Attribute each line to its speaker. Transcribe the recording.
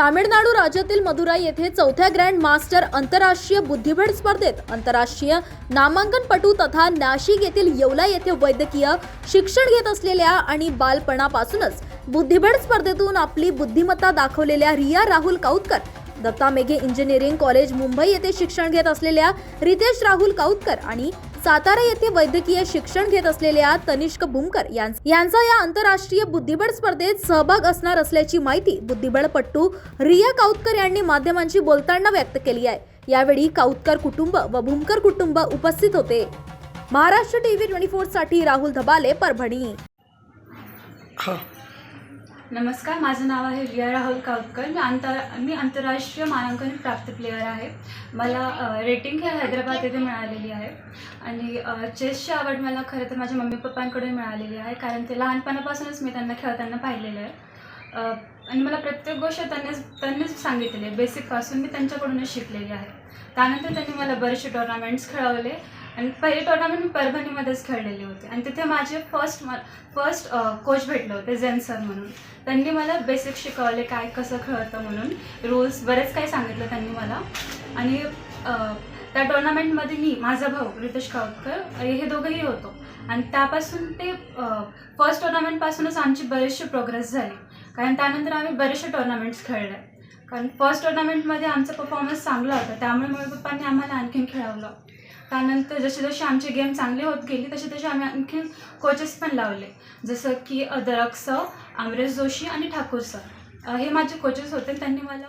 Speaker 1: तामिळनाडू राज्यातील मदुराई येथे चौथ्या ग्रँड मास्टर आंतरराष्ट्रीय बुद्धिबळ स्पर्धेत आंतरराष्ट्रीय नामांकनपटू तथा नाशिक येथील येवला येथे वैद्यकीय शिक्षण घेत असलेल्या आणि बालपणापासूनच बुद्धिबळ स्पर्धेतून आपली बुद्धिमत्ता दाखवलेल्या रिया राहुल काऊतकर दत्ता मेघे इंजिनिअरिंग कॉलेज मुंबई येथे शिक्षण घेत असलेल्या रितेश राहुल काऊतकर आणि सातारा येथे वैद्यकीय शिक्षण घेत असलेल्या तनिष्क बुमकर यांचा या आंतरराष्ट्रीय बुद्धिबळ स्पर्धेत सहभाग असणार असल्याची माहिती बुद्धिबळपट्टू रिया काऊतकर यांनी माध्यमांशी बोलताना व्यक्त केली आहे. यावेळी काउतकर कुटुंब व भूमकर कुटुंब उपस्थित होते. महाराष्ट्र टीव्ही ट्वेंटी फोरसाठी राहुल धबाले परभणी.
Speaker 2: नमस्कार माझं नाव आहे रिया राहुल कावकर मी आंतर मी आंतरराष्ट्रीय मानांकन प्राप्त प्लेयर आहे. मला रेटिंग हे हैदराबाद येथे मिळालेली आहे. आणि चेसची आवड मला खरं तर माझ्या मम्मी पप्पांकडून मिळालेली आहे कारण ते लहानपणापासूनच मी त्यांना खेळताना पाहिलेलं आहे. आणि मला प्रत्येक गोष्ट त्यांनीच त्यांनीच सांगितलेली आहे. बेसिकपासून मी त्यांच्याकडूनच शिकलेली आहे. त्यानंतर त्यांनी मला बरेचसे टुर्नामेंट्स खेळवले. आणि पहिली टुर्नामेंट मी परभणीमध्येच खेळलेले होते. आणि तिथे माझे फर्स्ट फर्स्ट कोच भेटले होते जेन सर म्हणून. त्यांनी मला बेसिक शिकवले काय कसं खेळतं म्हणून. रूल्स बरेच काही सांगितलं त्यांनी मला. आणि त्या टुर्नामेंटमध्ये मी माझा भाऊ रितेश कावतकर हे दोघंही होतो. आणि त्यापासून ते फर्स्ट टुर्नामेंटपासूनच आमची बरीचशी प्रोग्रेस झाली. कारण त्यानंतर आम्ही बरेचसे टुर्नामेंट्स खेळले. कारण फर्स्ट टुर्नामेंटमध्ये आमचा परफॉर्मन्स चांगला होता. त्यामुळे मम्मी पप्पांनी आम्हाला आणखीन खेळवलं. त्यानंतर जसे जसे आमची गेम चांगली होत गेली तसे तसे आम्ही आणखी कोचेस पण लावले. जसं की दरक सर अमरेश जोशी आणि ठाकूर सर हे माझे कोचेस होते त्यांनी मला